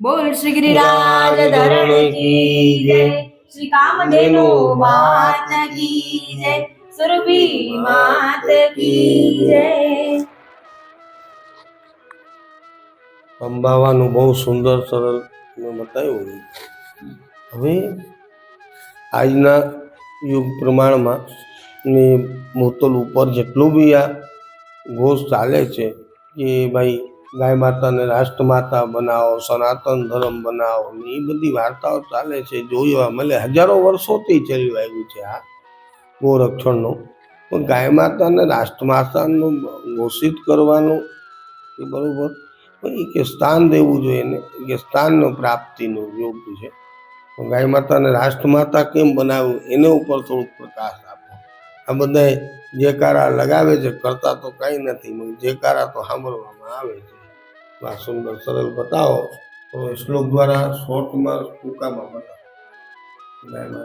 બોલ શ્રી ગિરિરાજ ધરણ કી જય. શ્રી કામધેનુ માત કી જય. સુરભી માત કી જય. અંબાવાનું બહુ સુંદર સરળ મેં બતાવ્યું હવે આજના યુગ પ્રમાણમાં ને મોતલ ઉપર જેટલું બી આ ઘોષ ચાલે છે કે ભાઈ ગાય માતાને રાષ્ટ્રમાતા બનાવો, સનાતન ધર્મ બનાવો એ બધી વાર્તાઓ ચાલે છે જોવા મળે હજારો વર્ષોથી ચાલ્યું આવ્યું છે આ ગોરક્ષણનું, પણ ગાય માતાને રાષ્ટ્રમાતાનું ઘોષિત કરવાનું એ બરોબર. એ કે સ્થાન દેવું જોઈએ ને કે સ્થાનનું પ્રાપ્તિનું યોગ છે. ગાય માતાને રાષ્ટ્રમાતા કેમ બનાવ્યું? એના ઉપર થોડુંક પ્રકાશ આપો. આ બધા જે કારા લગાવે છે, કરતા તો કાંઈ નથી જે કારા તો સાંભળવામાં આવે છે. સુંદર સરળ બતાવો. તો શ્લોક દ્વારા શોર્ટમાં ટૂંકામાં બતાવો.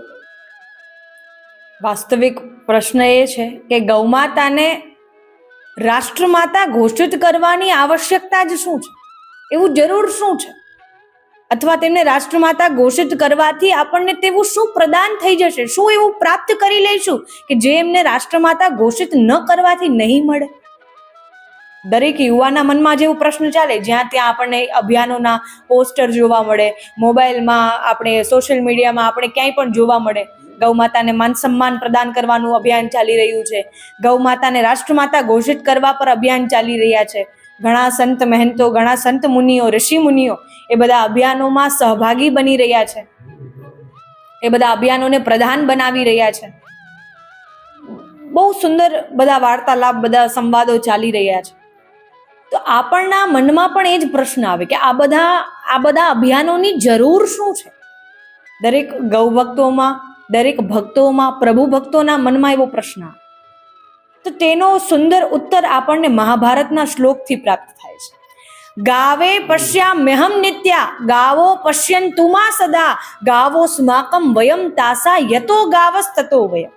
વાસ્તવિક પ્રશ્ન એ છે કે ગૌમાતાને રાષ્ટ્રમાતા ઘોષિત કરવાની આવશ્યકતા જ શું છે? એવું જરૂર શું છે? અથવા તેમને રાષ્ટ્રમાતા ઘોષિત કરવાથી આપણને તેવું શું પ્રદાન થઈ જશે? શું એવું પ્રાપ્ત કરી લઈશું કે જે એમને રાષ્ટ્રમાતા ઘોષિત ન કરવાથી નહીં મળે? દરેક યુવાના મનમાં જેવું પ્રશ્ન ચાલે, જ્યાં ત્યાં આપણને અભિયાનોના પોસ્ટર જોવા મળે, મોબાઈલમાં આપણે સોશિયલ મીડિયામાં આપણે ક્યાંય પણ જોવા મળે. ગૌ માતાને માન સન્માન પ્રદાન કરવાનું અભિયાન ચાલી રહ્યું છે. ગૌ માતાને રાષ્ટ્રમાતા ઘોષિત કરવા પર અભિયાન ચાલી રહ્યા છે. ઘણા સંત મહેનતો ઘણા સંત મુનિઓ, ઋષિ મુનિઓ એ બધા અભિયાનોમાં સહભાગી બની રહ્યા છે. એ બધા અભિયાનોને પ્રધાન બનાવી રહ્યા છે. બહુ સુંદર બધા વાર્તાલાપ, બધા સંવાદો ચાલી રહ્યા છે. તો આપણના મનમાં પણ એ જ પ્રશ્ન આવે કે આ બધા આ બધા અભિયાનોની જરૂર શું છે? દરેક ગૌભક્તોમાં, દરેક ભક્તોમાં, પ્રભુ ભક્તોના મનમાં એવો પ્રશ્ન આવે. તો તેનો સુંદર ઉત્તર આપણને મહાભારતના શ્લોકથી પ્રાપ્ત થાય છે. ગાવે પશ્યામ્યહમ નિત્યા, ગાવો પશ્યંતુમા સદા, ગાવો સ્માકમ વયમ તાસા, યતો ગાવસ તતો વયમ.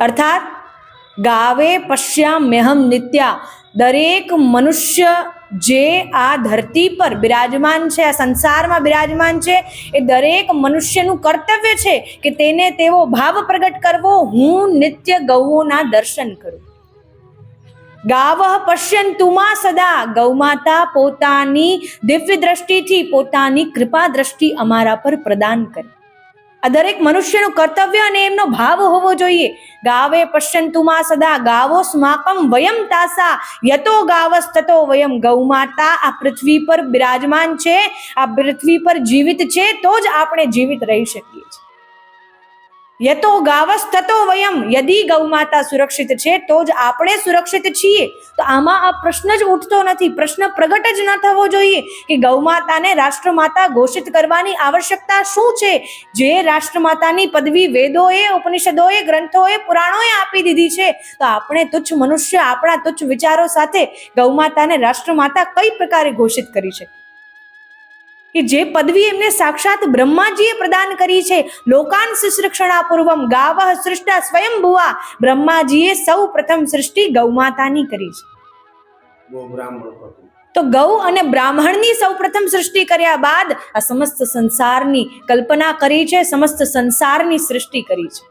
અર્થાત, ગાવે પશ્યામ્યહમ નિત્યા દરેક મનુષ્ય જે આ ધરતી પર બિરાજમાન છે, આ સંસારમાં બિરાજમાન છે, એ દરેક મનુષ્યનું કર્તવ્ય છે કે તેને તેવો ભાવ પ્રગટ કરવો. હું નિત્ય ગૌઓના દર્શન કરું. ગાવઃ પશ્યંતુમાં સદા. ગૌમાતા પોતાની દિવ્ય દ્રષ્ટિથી પોતાની કૃપા દ્રષ્ટિ અમારા પર પ્રદાન કરે. આ દરેક મનુષ્યનું કર્તવ્ય અને એમનો ભાવ હોવો જોઈએ. ગાવે પશ્યંતુમાં સદા, ગાવો સ્માકમ વયમ તાસા, યતો ગાવસ તતો વયમ ગૌમાતા આ પૃથ્વી પર બિરાજમાન છે, આ પૃથ્વી પર જીવિત છે, તો જ આપણે જીવિત રહી શકીએ છીએ. યતો ગાવસ તતો વયમ યદી ગૌમાતા સુરક્ષિત છે તો જ આપણે સુરક્ષિત છીએ તો આમાં આ પ્રશ્ન જ ઉઠતો નથી પ્રશ્ન પ્રગટ જ ન થવો જોઈએ કે ગૌમાતાને રાષ્ટ્રમાતા ઘોષિત કરવાની આવશ્યકતા શું છે જે રાષ્ટ્રમાતાની પદવી વેદોએ ઉપનિષદોએ, ગ્રંથોએ, પુરાણોએ આપી દીધી છે, તો આપણે તુચ્છ મનુષ્ય, આપણા તુચ્છ વિચારો સાથે ગૌમાતાને રાષ્ટ્રમાતા કઈ પ્રકારે ઘોષિત કરી છે? કે જે પદવી એમને સાક્ષાત બ્રહ્માજીએ પ્રદાન કરી છે. લોકાન શિશ્રક્ષણા પૂર્વમ ગાવહ સૃષ્ટા સ્વયંભુવા બ્રહ્માજીએ સૌ પ્રથમ સૃષ્ટિ ગૌમાતાની કરી છે. તો ગૌ અને બ્રાહ્મણની સૌ પ્રથમ સૃષ્ટિ કર્યા બાદ આ સમસ્ત સંસારની કલ્પના કરી છે સમસ્ત સંસારની સૃષ્ટિ કરી છે.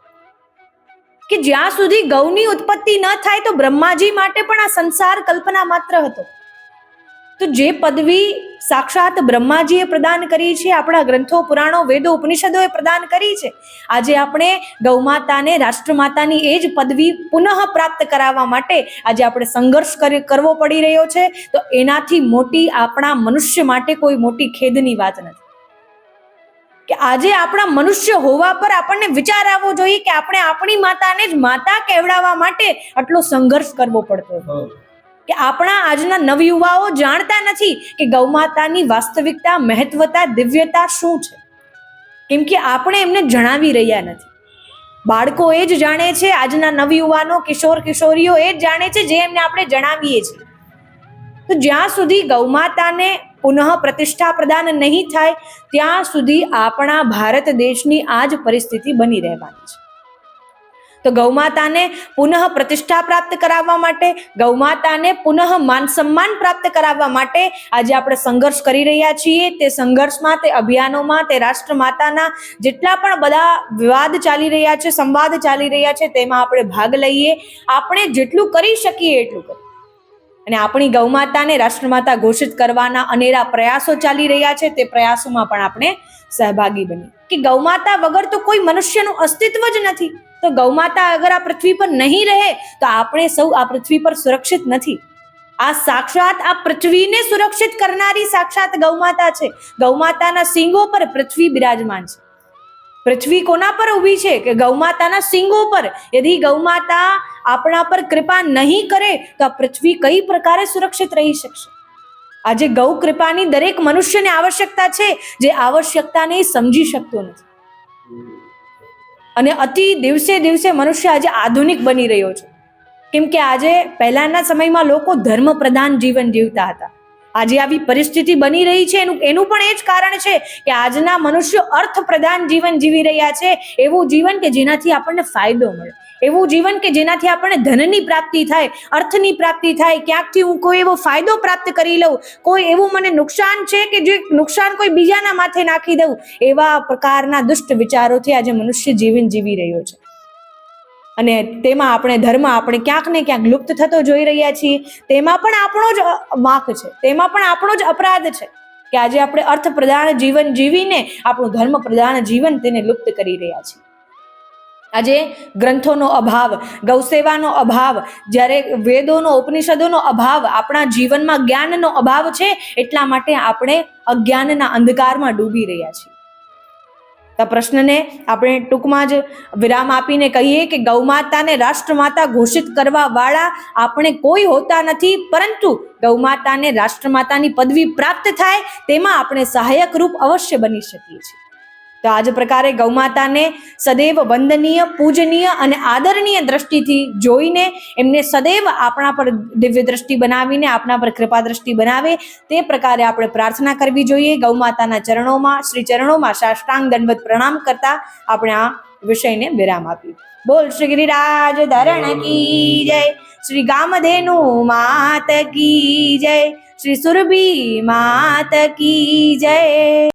કે જ્યાં સુધી ગૌની ઉત્પત્તિ ન થાય તો બ્રહ્માજી માટે પણ આ સંસાર કલ્પના માત્ર હતો. તો જે પદવી સાક્ષાત બ્રહ્માજીએ પ્રદાન કરી છે, આપણા ગ્રંથો, પુરાણો, વેદો, ઉપનિષદોએ પ્રદાન કરી છે, આજે આપણે ગૌમાતાને, રાષ્ટ્રમાતાની એ જ પદવી પુનઃ પ્રાપ્ત કરાવવા માટે આજે આપણે સંઘર્ષ કરી- કરવો પડી રહ્યો છે, તો એનાથી મોટી આપણા મનુષ્ય માટે કોઈ મોટી ખેદની વાત નથી. કે આજે આપણા મનુષ્ય હોવા પર આપણને વિચાર આવવો જોઈએ કે આપણે આપણી માતાને જ માતા કહેવડાવવા માટે આટલો સંઘર્ષ કરવો પડતો હતો કે આપણા આજના નવયુવાઓ જાણતા નથી કે ગૌમાતાની વાસ્તવિકતા, મહત્વતા, દિવ્યતા શું છે. કેમ કે આપણે એમને જણાવી રહ્યા નથી. બાળકો એ જ જાણે છે, આજના નવયુવાનો કિશોર કિશોરીઓ એ જ જાણે છે, જે એમને આપણે જણાવીએ છીએ. તો જ્યાં સુધી ગૌમાતાને પુનઃ પ્રતિષ્ઠા પ્રદાન નહીં થાય, ત્યાં સુધી આપણા ભારત દેશની આ જ પરિસ્થિતિ બની રહેવાની છે. તો ગૌમાતાને પુનઃ પ્રતિષ્ઠા પ્રાપ્ત કરાવવા માટે, ગૌમાતાને પુનઃ માન સન્માન પ્રાપ્ત કરાવવા માટે આજે આપણે સંઘર્ષ કરી રહ્યા છીએ. તે સંઘર્ષમાં, તે અભિયાનોમાં, તે રાષ્ટ્રમાતાના જેટલા પણ બધા વિવાદ ચાલી રહ્યા છે, સંવાદ ચાલી રહ્યા છે, તેમાં આપણે ભાગ લઈએ. આપણે જેટલું કરી શકીએ એટલું કરીએ. અને આપણી ગૌમાતાને રાષ્ટ્રમાતા ઘોષિત કરવાના અનેરા પ્રયાસો ચાલી રહ્યા છે, તે પ્રયાસોમાં પણ આપણે સહભાગી બનીએ. કે ગૌમાતા વગર તો કોઈ મનુષ્યનું અસ્તિત્વ જ નથી. તો ગૌમાતા અગર આ પૃથ્વી પર નહીં રહે, તો આપણે સૌ આ પૃથ્વી પર સુરક્ષિત નથી. આ સાક્ષાત આ પૃથ્વીને સુરક્ષિત કરનારી સાક્ષાત ગૌમાતા છે. ગૌમાતાના સિંગો પર પૃથ્વી બિરાજમાન છે. પૃથ્વી કોના પર ઊભી છે? કે ગૌમાતાના સિંગો પર? યદિ ગૌમાતા આપણા પર કૃપા નહીં કરે, તો આ પૃથ્વી કઈ પ્રકારે સુરક્ષિત રહી શકશે? આજે ગૌ કૃપાની દરેક મનુષ્યને આવશ્યકતા છે, જે આવશ્યકતાને સમજી શકતો નથી. અને અતિ દિવસે દિવસે મનુષ્ય આજે આધુનિક બની રહ્યો છે. કેમ કે આજે પહેલાના સમયમાં લોકો ધર્મ પ્રધાન જીવન જીવતા હતા. આજે આવી પરિસ્થિતિ બની રહી છે, એનું એનું પણ એ જ કારણ છે કે આજના મનુષ્ય અર્થ પ્રધાન જીવન જીવી રહ્યા છે, એવું જીવન કે જેનાથી આપણને ફાયદો મળે. એવું જીવન કે જેનાથી આપણને ધનની પ્રાપ્તિ થાય, અર્થની પ્રાપ્તિ થાય, ક્યાંકથી હું કોઈ એવો ફાયદો પ્રાપ્ત કરી લઉં, કોઈ એવું મને નુકસાન છે કે જે નુકસાન કોઈ બીજાના માથે નાખી દઉં, એવા પ્રકારના દુષ્ટ વિચારોથી આજે મનુષ્ય જીવન જીવી રહ્યો છે. અને તેમાં આપણે ધર્મ આપણે ક્યાંક ને ક્યાંક લુપ્ત થતો જોઈ રહ્યા છીએ, તેમાં પણ આપણો જ વાંક છે, તેમાં પણ આપણો જ અપરાધ છે કે આજે આપણે અર્થ પ્રધાન જીવન જીવીને આપણું ધર્મ પ્રધાન જીવન તેને લુપ્ત કરી રહ્યા છીએ. આજે ગ્રંથોનો અભાવ, ગૌસેવાનો અભાવ, જ્યારે વેદોનો, ઉપનિષદોનો અભાવ, આપણા જીવનમાં જ્ઞાનનો અભાવ છે, એટલા માટે આપણે અજ્ઞાનના અંધકારમાં ડૂબી રહ્યા છીએ. તો પ્રશ્નને આપણે ટૂંકમાં જ વિરામ આપીને કહીએ કે ગૌમાતાને રાષ્ટ્રમાતા ઘોષિત કરવા વાળા આપણે કોઈ હોતા નથી, પરંતુ ગૌમાતાને રાષ્ટ્રમાતાની પદવી પ્રાપ્ત થાય, તેમાં આપણે સહાયક રૂપ અવશ્ય બની શકીએ છીએ. તો આ જ પ્રકારે ગૌમાતાને સદૈવ વંદનીય, પૂજનીય અને આદરણીય દ્રષ્ટિથી જોઈને એમને સદૈવ આપણા પર દિવ્ય દ્રષ્ટિ બનાવીને આપણા પર કૃપા દ્રષ્ટિ બનાવે તે પ્રકારે આપણે પ્રાર્થના કરવી જોઈએ. ગૌમાતાના ચરણોમાં, શ્રી ચરણોમાં સાષ્ટાંગ દંડવત પ્રણામ કરતા આપણે આ વિષયને વિરામ આપ્યું બોલ શ્રી ગિરિરાજ ધરણ કી જય, શ્રી ગામધેનુ માત કી જય, શ્રી સુરભી માત કી જય.